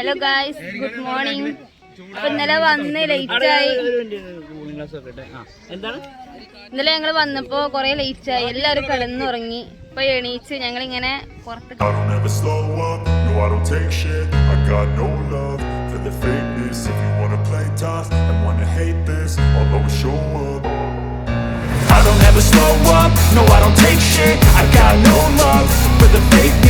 Hello guys good morning അപ്പൊ ഇന്നലെ വന്ന് ലേറ്റ് ആയി. കൂളിംഗ് ഗ്ലാസ് ഒക്കെ ഇട്ട്. എന്താണ്? ഇന്നലെ ഞങ്ങൾ വന്നപ്പോ കൊറേ ലേറ്റ് ആയി. എല്ലാവരും കിടന്നുറങ്ങി. ഇപ്പൊ എണീച്ച് ഞങ്ങൾ ഇങ്ങനെ പുറത്ത് I don't ever slow up, no I don't take shit. I got no love for the fakeness.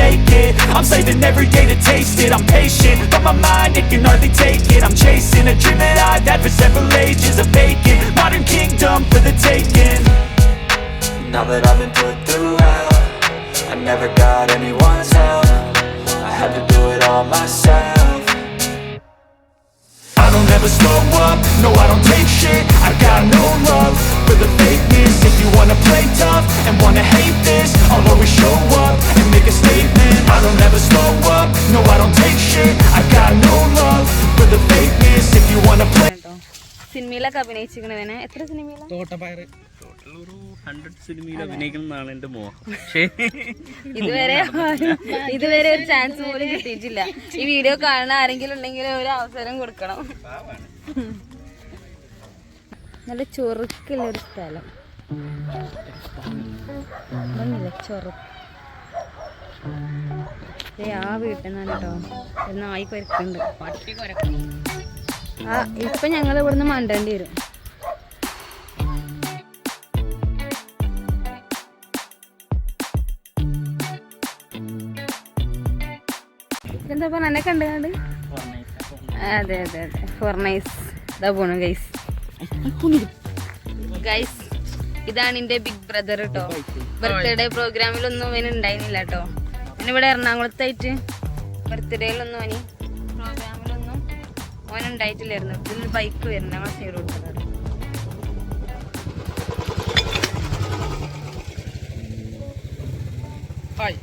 make it, I'm saving every day to taste it. I'm patient, but my mind, it can hardly take it. I'm chasing a dream that I've had for several ages A vacant, modern kingdom for the taking. Now that I've been put through hell I never got anyone's help. I had to do it all myself. I don't ever slow up, no I don't take shit. I got no love for the fakeness. If you wanna play tough and wanna hate this I'll സിനിമയിലൊക്കെ അഭിനയിച്ചിരിക്കണവനെ എത്ര സിനിമയിലാണ് തോട്ടപ്പയർ ഇതുവരെ ഇതുവരെ ഒരു chance പോലും കിട്ടിയിട്ടില്ല. ഈ video കാണുന്ന ആരെങ്കിലും ഉണ്ടെങ്കിൽ ഒരു അവസരം കൊടുക്കണം. നല്ല ചൊറുക്കുള്ള ഒരു സ്ഥലം. ചൊറുക്ക് ദേ ആ വീട്ടിൽ നിന്നാണ് കേട്ടോ. നായി കൊരക്കുന്നുണ്ട്. പട്ടി കുരക്കണം ആ ഇപ്പൊ ഞങ്ങൾ ഇവിടുന്ന് മണ്ടേണ്ടി വരും. എന്താ പറഞ്ഞ? എന്നെ കണ്ട് അതെ അതെ അതെ. ഫോർ നൈസ് ഇതാ പോണു ഗൈസ് ഗൈസ് ഇതാണ് എന്റെ ബിഗ് ബ്രദർ കേട്ടോ ബർത്ത്ഡേ പ്രോഗ്രാമിലൊന്നും അവന് ഉണ്ടായിരുന്നില്ല കേട്ടോ ഇവിടെ എറണാകുളത്തായിട്ട് ബർത്ത്ഡേയിലൊന്നും അവന് ഓൻ ഉണ്ടായിട്ടില്ലായിരുന്നു ഇതിൽ ബൈക്ക് വരുന്ന ഞങ്ങൾ സൈഡ് കൊടുക്കുന്നത് ഹായ്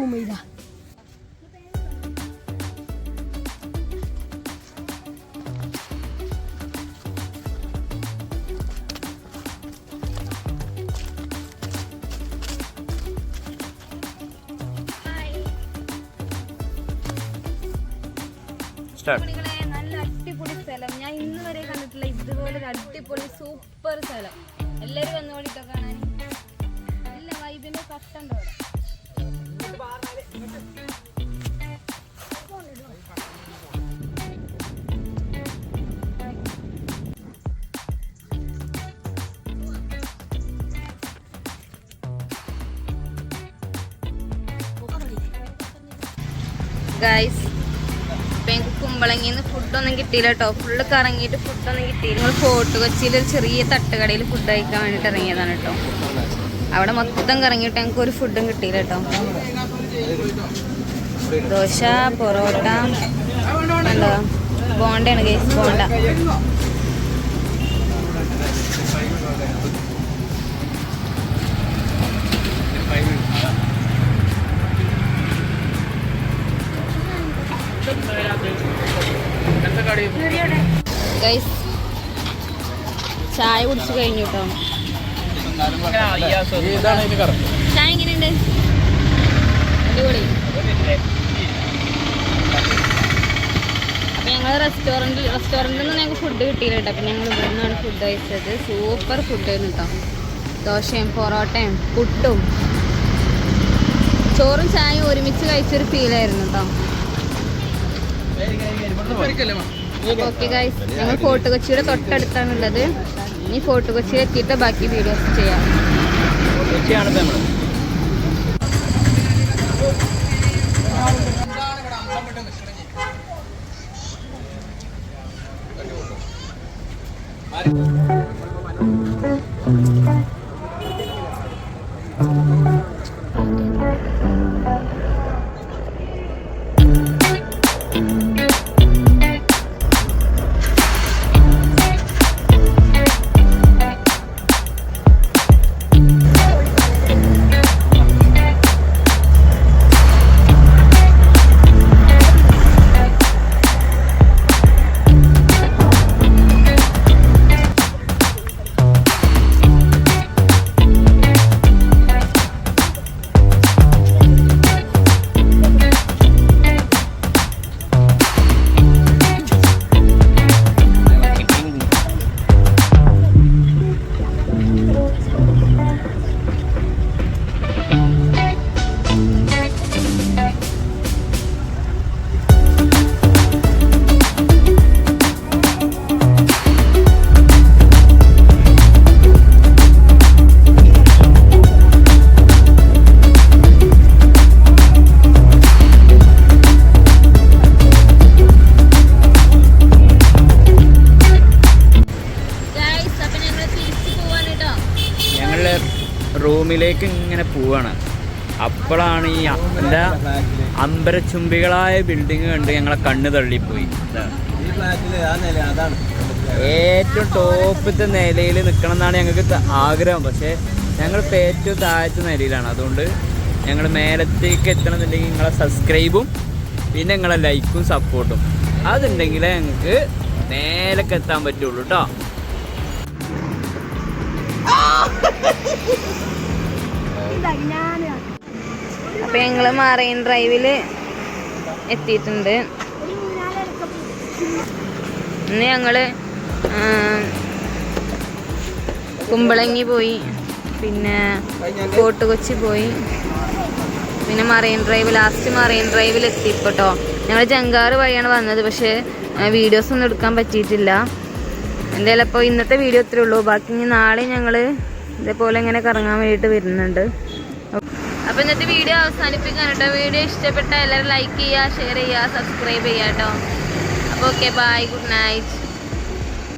സ്റ്റാർട്ട് കുട്ടികളെ, നല്ല അടിപൊളി സ്ഥലം. ഞാൻ ഇന്ന് വരെ കണ്ടിട്ടില്ല ഇതുപോലെ അടിപൊളി സൂപ്പർ സ്ഥലം. എല്ലാരും വന്നോളിട്ടോ കാണാൻ. ഇല്ല വൈബിന്റെ കട്ടുണ്ടോ അവിടെ ഞങ്ങൾക്ക് ഇപ്പം കുമ്പളങ്ങിന്ന് ഫുഡൊന്നും കിട്ടിയില്ല കേട്ടോ ഫുള്ള് കറങ്ങിയിട്ട് ഫുഡൊന്നും കിട്ടിയില്ല. ഞങ്ങൾ ഫോർട്ട് കൊച്ചിയിൽ ഒരു ചെറിയ തട്ടുകടയിൽ ഫുഡ് കഴിക്കാൻ വേണ്ടിയിട്ട് ഇറങ്ങിയതാണ് കേട്ടോ അവിടെ മൊത്തം കറങ്ങിയിട്ട് ഞങ്ങൾക്ക് ഒരു ഫുഡും കിട്ടിയില്ല കേട്ടോ ദോശ പൊറോട്ട എന്താ? ബോണ്ടയാണ് കേസ് ബോണ്ട. ചായ കുടിച്ചു കഴിഞ്ഞു കേട്ടോ ചായ എങ്ങനെയുണ്ട്? അടിപൊളി. അപ്പൊ ഞങ്ങൾ റെസ്റ്റോറന്റിൽ റെസ്റ്റോറന്റിൽ നിന്ന് ഞങ്ങൾക്ക് ഫുഡ് കിട്ടിയില്ല കേട്ടോ അപ്പം ഞങ്ങൾ ഇവിടെ നിന്നാണ് ഫുഡ് കഴിച്ചത്. സൂപ്പർ ഫുഡ് ആയിരുന്നു കേട്ടോ ദോശയും പൊറോട്ടയും പുട്ടും. ചോറും ചായയും ഒരുമിച്ച് കഴിച്ചൊരു ഫീലായിരുന്നു കേട്ടോ ഓക്കെ ഗൈസ് ഞങ്ങൾ ഫോർട്ട് കൊച്ചിയുടെ തൊട്ടടുത്താണുള്ളത്. ഇനി ഫോർട്ട് കൊച്ചിയിൽ എത്തിയിട്ട് ബാക്കി വീഡിയോസ് ചെയ്യാം. പോവാണ്. അപ്പോഴാണ് ഈ എന്താ അമ്പരച്ചുംബികളായ ബിൽഡിങ് കണ്ട് ഞങ്ങളെ കണ്ണ് തള്ളിപ്പോയി. ഏറ്റവും ടോപ്പത്തെ നിലയിൽ നിൽക്കണം എന്നാണ് ഞങ്ങൾക്ക് ആഗ്രഹം. പക്ഷേ ഞങ്ങളിപ്പോൾ ഏറ്റവും താഴത്തെ നിലയിലാണ്. അതുകൊണ്ട് ഞങ്ങൾ മേലത്തേക്ക് എത്തണമെന്നുണ്ടെങ്കിൽ നിങ്ങളെ സബ്സ്ക്രൈബും പിന്നെ നിങ്ങളെ ലൈക്കും സപ്പോർട്ടും അതുണ്ടെങ്കിലേ ഞങ്ങൾക്ക് മേലേക്ക് എത്താൻ പറ്റുള്ളൂ കേട്ടോ അപ്പൊ ഞങ്ങൾ മറൈൻ ഡ്രൈവിൽ എത്തിയിട്ടുണ്ട്. ഇന്ന് ഞങ്ങൾ കുമ്പളങ്ങി പോയി പിന്നെ ഫോർട്ട് കൊച്ചി പോയി. പിന്നെ മറൈൻ ഡ്രൈവ് ലാസ്റ്റ് മറൈൻ ഡ്രൈവിൽ എത്തിയിപ്പോട്ടോ. ഞങ്ങൾ ജങ്കാറ് വഴിയാണ് വന്നത് പക്ഷേ വീഡിയോസ് ഒന്നും എടുക്കാൻ പറ്റിയിട്ടില്ല. എന്തായാലും അപ്പോൾ ഇന്നത്തെ വീഡിയോ ഇത്രേ ഉള്ളൂ. ബാക്കി നാളെ ഞങ്ങൾ ഇതേപോലെ ഇങ്ങനെ കറങ്ങാൻ വേണ്ടിയിട്ട് വരുന്നുണ്ട്. അപ്പോൾ ഇന്നത്തെ വീഡിയോ അവസാനിപ്പിക്കാൻ കേട്ടോ. വീഡിയോ ഇഷ്ടപ്പെട്ട എല്ലാവരും ലൈക്ക് ചെയ്യുക ഷെയർ ചെയ്യുക സബ്സ്ക്രൈബ് ചെയ്യുക കേട്ടോ. അപ്പോൾ ഓക്കെ ബൈ ഗുഡ് നൈറ്റ്